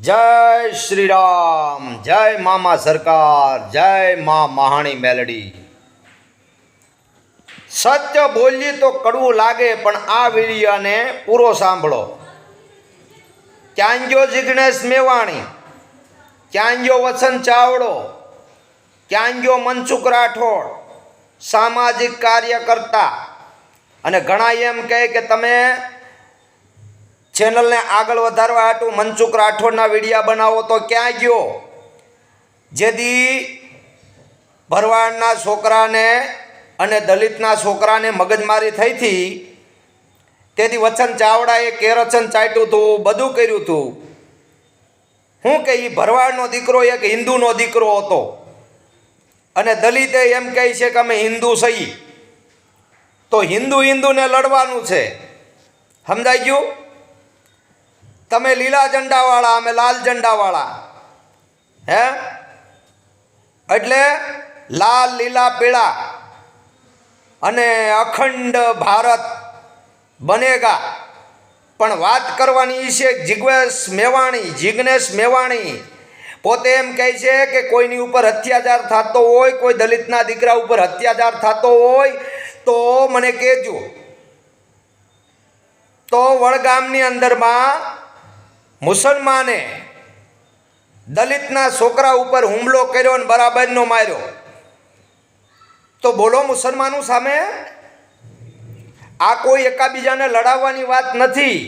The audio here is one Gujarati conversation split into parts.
જય શ્રી રામ જય મામા સરકાર, જય મા મહાણી મેલડી. સત્ય બોલીએ તો કડવું લાગે, પણ આ વિડીયાને પૂરો સાંભળો. ક્યાં ગયો જિગ્નેશ મેવાણી ક્યાં ગયો વસંત ચાવડો ક્યાં ગયો મનસુખ રાઠોડ, સામાજિક કાર્યકર્તા. અને ઘણા એમ કહે કે તમે ચેનલને આગળ વધારવા હાટું મનસુખ રાઠોડના વિડીયા બનાવો તો ક્યાં ગયો? જેથી ભરવાડના છોકરાને અને દલિતના છોકરાને મગજમારી થઈ હતી. તેથી વચન ચાવડાએ કેરચન ચાટ્યું હતું, બધું કર્યું હતું. હું કે એ ભરવાડનો દીકરો એક હિન્દુનો દીકરો હતો. અને દલિતે એમ કહે છે કે અમે હિન્દુ સહી. તો હિન્દુ હિન્દુને લડવાનું છે. સમજાઈ ગયું? તમે લીલા ઝંડાવાળા, અમે લાલ ઝંડાવાળા. હે? એટલે લાલ, લીલા, પીળા અને અખંડ ભારત બનેગા. પણ વાત કરવાની છે જિગ્નેશ મેવાણી જિગ્નેશ મેવાણી. પોતે એમ કહે છે કે કોઈની ઉપર અત્યાચાર થતો હોય, કોઈ દલિતના દીકરા ઉપર અત્યાચાર થતો હોય, તો મને કહેજો. તો વડગામની અંદરમાં મુસલમાને દલિતના છોકરા ઉપર હુમલો કર્યો અને બરાબરનો માર્યો. તો બોલો મુસલમાનો સામે, આ કોઈ એકાબીજાને લડાવવાની વાત નથી.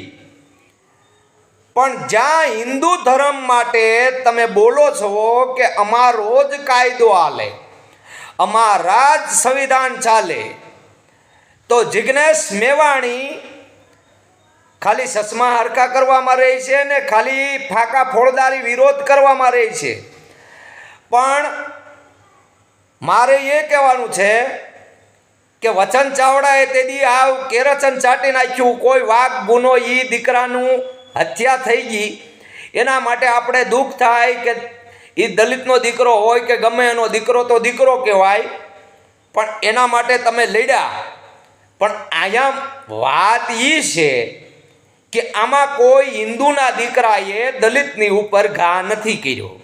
પણ જ્યાં હિન્દુ ધર્મ માટે તમે બોલો છો કે અમારો જ કાયદો આલે અમારા જ સંવિધાન ચાલે, તો જિગ્નેશ મેવાણી ખાલી સસમા હરકા કરવામાં રહે છે ને ખાલી ફાકા ફોડદારી વિરોધ કરવામાં રહે છે. પણ મારે એ કહેવાનું છે કે વચન ચાવડાએ તે દી આ કેરચન ચાટી નાખ્યું, કોઈ વાઘ ગુનો એ દીકરાનું હત્યા થઈ ગઈ. એના માટે આપણે દુઃખ થાય કે એ દલિતનો દીકરો હોય કે ગમે એનો દીકરો તો દીકરો કહેવાય. પણ એના માટે તમે લડ્યા. પણ અહીંયા વાત એ છે કે આમાં કોઈ હિન્દુના દીકરાએ દલિતની ઉપર ઘા નથી કર્યો.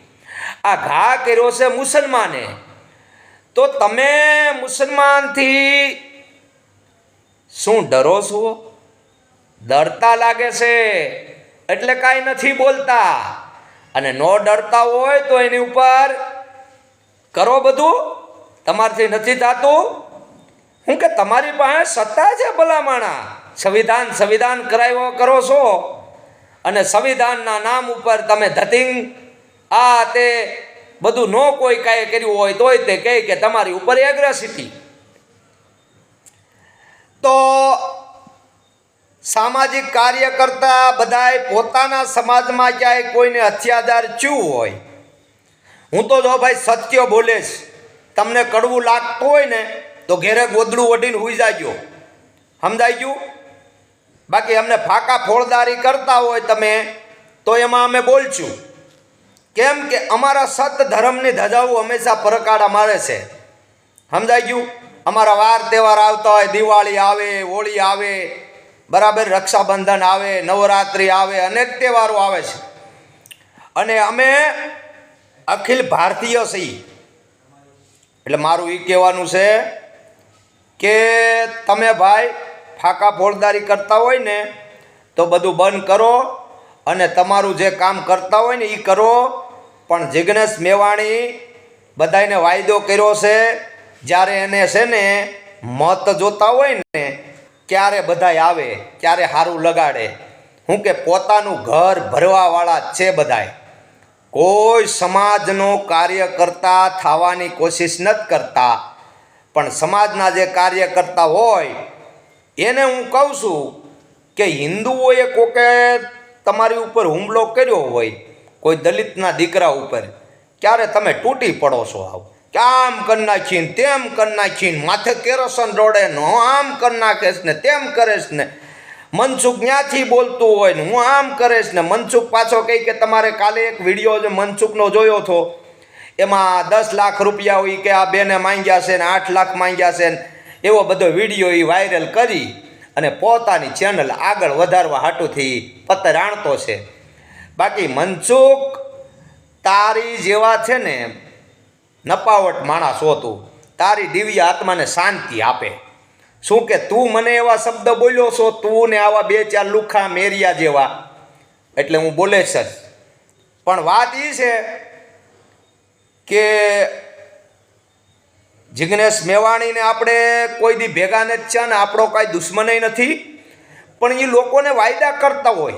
આ ઘા કર્યો છે મુસલમાને. તો તમે મુસલમાનથી શું ડરો છો? ડરતા લાગે છે. એટલે કાંઈ નથી બોલતા. અને ન ડરતા હોય તો એની ઉપર કરો બધું. તમારથી નથી થતું. હું કે તમારી પાસે સત્તા છે ભલામાણા. સંવિધાન સંવિધાન કરાવ્યો, કરો છો. અને સંવિધાનના નામ ઉપર તમે ધતિંગ, આ તે બધું ન કોઈ કાંઈ કર્યું હોય તોય તે કહે કે તમારી ઉપર એગ્રેસિટી તો સામાજિક કાર્ય કરતા બધાય પોતાના સમાજમાં ક્યાંય કોઈને અત્યાચાર ચૂ હોય. હું તો જો ભાઈ સત્ય બોલેશ, તમને કડવું લાગતું હોય ને, તો ઘેરે ગોદડું વઢીને હુઈ જાજો. સમજાઈ ગયું? બાકી અમને ફાકા ફોળદારી કરતા હોય તમે, તો એમાં અમે બોલશું. કેમ કે અમારા સત ધર્મની ધજાઓ હંમેશા પરકાડા મારે છે. સમજાઈ ગયું? અમારા વાર તહેવાર આવતા હોય, દિવાળી આવે, હોળી આવે, બરાબર રક્ષાબંધન આવે, નવરાત્રિ આવે, અનેક તહેવારો આવે છે. અને અમે અખિલ ભારતીય છીએ. એટલે મારું એ કહેવાનું છે કે તમે ભાઈ ફાકા ફોળદારી કરતા હોય ને, તો બધું બંધ કરો અને તમારું જે કામ કરતા હોય ને એ કરો. પણ જિગ્નેશ મેવાણી બધાને વાયદો કર્યો છે, જ્યારે એને છે ને, મત જોતા હોય ને, ક્યારે બધાય આવે, ક્યારે સારું લગાડે. હું કે પોતાનું ઘર ભરવાવાળા છે બધાય. કોઈ સમાજનો કાર્ય કરતા થવાની કોશિશ નથી કરતા. પણ સમાજના જે કાર્યકર્તા હોય એને હું કહું છું કે હિન્દુઓએ કોકે તમારી ઉપર હુમલો કર્યો હોય, કોઈ દલિતના દીકરા ઉપર, ક્યારે તમે તૂટી પડો છો આવ? કે આમ કરી નાખીને, તેમ કરી નાખીને, માથે કેરોસન રોડે નો આમ કરી નાખેશ ને, તેમ કરેશ ને. મનસુખ ન્યાથી બોલતું હોય ને, હું આમ કરેશ ને. મનસુખ પાછો કહી કે તમારે કાલે એક વીડિયો જે મનસુખનો જોયો હતો. એમાં દસ લાખ રૂપિયા હોય કે આ બેને માંગ્યા છે ને, આઠ લાખ માંગ્યા છે ને. એવો બધો વીડિયો એ વાયરલ કરી અને પોતાની ચેનલ આગળ વધારવા હાટુથી પત્તર આણતો છે. બાકી મનસુખ તારી જેવા છે ને નપાવટ માણસ હોતું. તારી દિવ્ય આત્માને શાંતિ આપે. શું કે તું મને એવા શબ્દ બોલ્યો છો? તું ને આવા બે ચાર લુખા મેરિયા જેવા. એટલે હું બોલે જ. પણ વાત એ છે કે જિગ્નેશ મેવાણીને આપણે કોઈ દી ભેગા નથી છે ને આપણો કાંઈ દુશ્મનય નથી. પણ એ લોકોને વાયદા કરતા હોય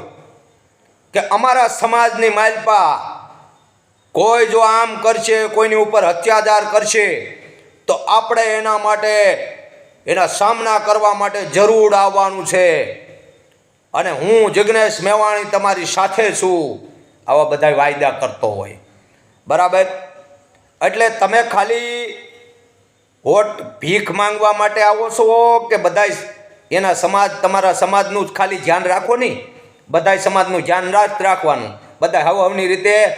કે અમારા સમાજની માલપા કોઈ જો આમ કરશે, કોઈની ઉપર અત્યાચાર કરશે, તો આપણે એના માટે, એના સામના કરવા માટે જરૂર આવવાનું છે. અને હું જિગ્નેશ મેવાણી તમારી સાથે છું, આવા બધા વાયદા કરતો હોય. બરાબર? એટલે તમે ખાલી હોટ ભીખ માંગવા માટે આવો છો કે બધાય એના સમાજ, તમારા સમાજનું જ ખાલી ધ્યાન રાખો નહીં? બધાય સમાજનું ધ્યાન રાખ, રાખવાનું. બધા હવની રીતે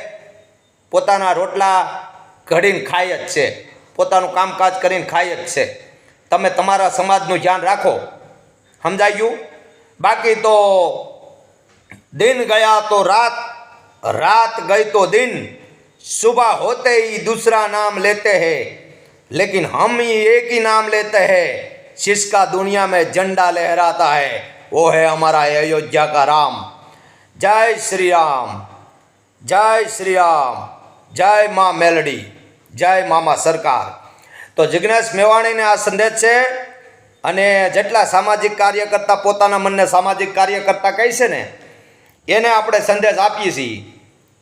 પોતાના રોટલા ઘડીને ખાય જ છે. પોતાનું કામકાજ કરીને ખાય જ છે. તમે તમારા સમાજનું ધ્યાન રાખો. સમજાઈ ગયું? બાકી તો દિન ગયા તો રાત રાત ગઈ તો દિન. સુબહ હોતે દૂસરા નામ લેતે હૈ. लेकिन हम ही एक ही नाम लेते हैं जिसका दुनिया में झंडा लहराता है वो है हमारा अयोध्या का राम जय श्री राम जय श्री राम જય મા મેલડી જય મામા સરકાર તો જિજ્ઞેશ મેવાણીને આ સંદેશ છે અને જેટલા સામાજિક કાર્યકર્તા પોતાના મનને સામાજિક કાર્યકર્તા કહે છે ને એને આપણે સંદેશ આપીએ છીએ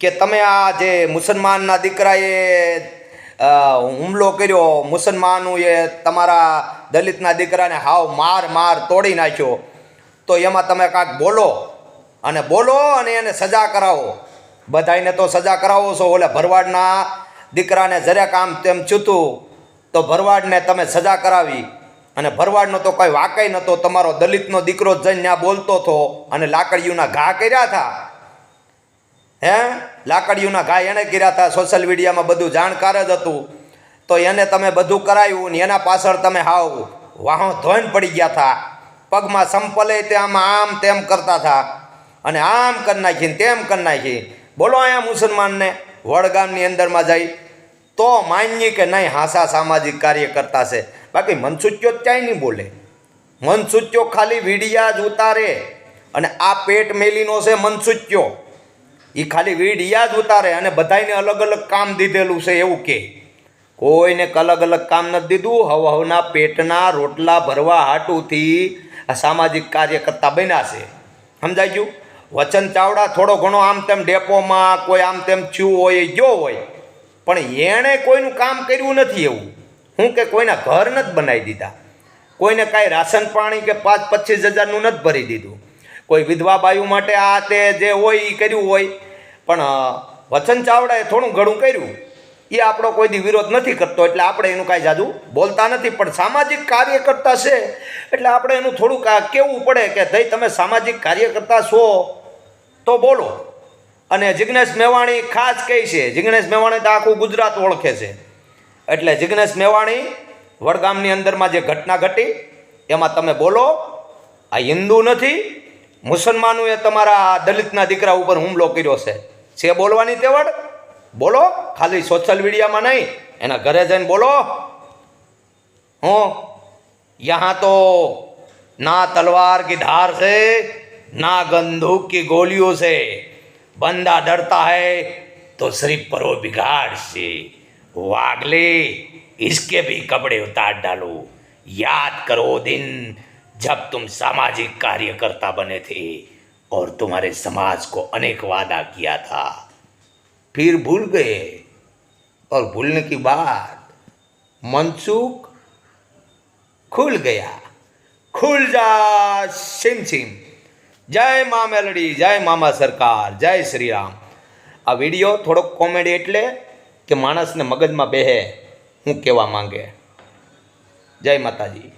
કે તમે આ જે મુસલમાનના દીકરાએ અ, હુમલો કર્યો મુસલમાનોએ તમારા દલિતના દીકરાને હાવ માર માર તોડી નાખ્યો. તો એમાં તમે કાંઈક બોલો અને બોલો અને એને સજા કરાવો. બધાને તો સજા કરાવો છો, ઓલે ભરવાડના દીકરાને જરાક આમ તેમ ચૂતું તો ભરવાડને તમે સજા કરાવી. અને ભરવાડનો તો કોઈ વાકઈ નહોતો તમારો દલિતનો દીકરો જઈને ત્યાં બોલતો હતો અને લાકડીઓના ઘા કર્યા હતા. હે? લાકડીઓના ઘા એણે કર્યા હતા સોશિયલ મીડિયામાં બધું જાણકાર જ હતું. તો એને તમે બધું કરાવ્યું ને એના પાછળ તમે હાવ વાહો ધોઈને પડી ગયા હતા પગમાં સંપલે તે આમ આમ તેમ કરતા હતા અને આમ કરી નાખીને તેમ કરી નાખી. બોલો અહીંયા મુસલમાનને, વડગામની અંદરમાં જઈ. તો માનીએ કે નહીં, હાસા સામાજિક કાર્ય કરતા છે. બાકી મનસુચ્યો ક્યાંય નહીં બોલે. મનસુચ્યો ખાલી વીડિયા જ ઉતારે. અને આ પેટ મેલીનો છે મનસુચ્યો એ ખાલી વીડિયા જ ઉતારે અને બધાને અલગ અલગ કામ દીધેલું છે એવું કે. કોઈને અલગ અલગ કામ નથી દીધું. હવ હવના પેટના રોટલા ભરવા હાટુથી આ સામાજિક કાર્યકર્તા બન્યા છે. સમજાઈ ગયું? વચન ચાવડા થોડો ઘણો આમ તેમ ડેપોમાં કોઈ આમ તેમ થયું હોય ગયો હોય. પણ એણે કોઈનું કામ કર્યું નથી એવું. હું કે કોઈના ઘર નથી બનાવી દીધા. કોઈને કાંઈ રાશન પાણી કે પાંચ પચીસ હજારનું નથી ભરી દીધું. કોઈ વિધવા બાયુ માટે આ તે જે હોય એ કર્યું હોય. પણ વચન ચાવડાએ થોડું ઘણું કર્યું. એ આપણો કોઈ દી વિરોધ નથી કરતો, એટલે આપણે એનું કાંઈ જાદુ બોલતા નથી. પણ સામાજિક કાર્યકર્તા છે, એટલે આપણે એનું થોડુંક કહેવું પડે કે ભાઈ તમે સામાજિક કાર્યકર્તા છો, તો બોલો. અને જિગ્નેશ મેવાણી ખાસ કહે છે, જિગ્નેશ મેવાણી તો આખું ગુજરાત ઓળખે છે. એટલે જિગ્નેશ મેવાણી વડગામની અંદરમાં જે ઘટના ઘટી, એમાં તમે બોલો. આ હિન્દુ નથી મુસલમાનોએ તમારા દલિતના દીકરા ઉપર હુમલો કર્યો છે છે બોલવાની તેવડ બોલો ખાલી સોશિયલ મીડિયામાં નહીં એના ઘરે જઈને બોલો હું यहाँ तो ना तलवार की धार से ना बंदूक की गोलियों से बंदा डरता है तो सिर्फ परो बिगाड़ से वागले इसके भी कपड़े उतार डालो याद करो वो दिन जब तुम सामाजिक कार्यकर्ता बने थे और तुम्हारे समाज को अनेक वादा किया था फिर भूल गए और भूलने की बाद मनसुख खुल गया खुल જા સિમ સિમ જય મા મેલડી જય મામા સરકાર જય શ્રી રામ આ વિડીયો થોડોક કોમેડી એટલે કે માણસને મગજમાં બેહે હું કહેવા માંગે જય માતાજી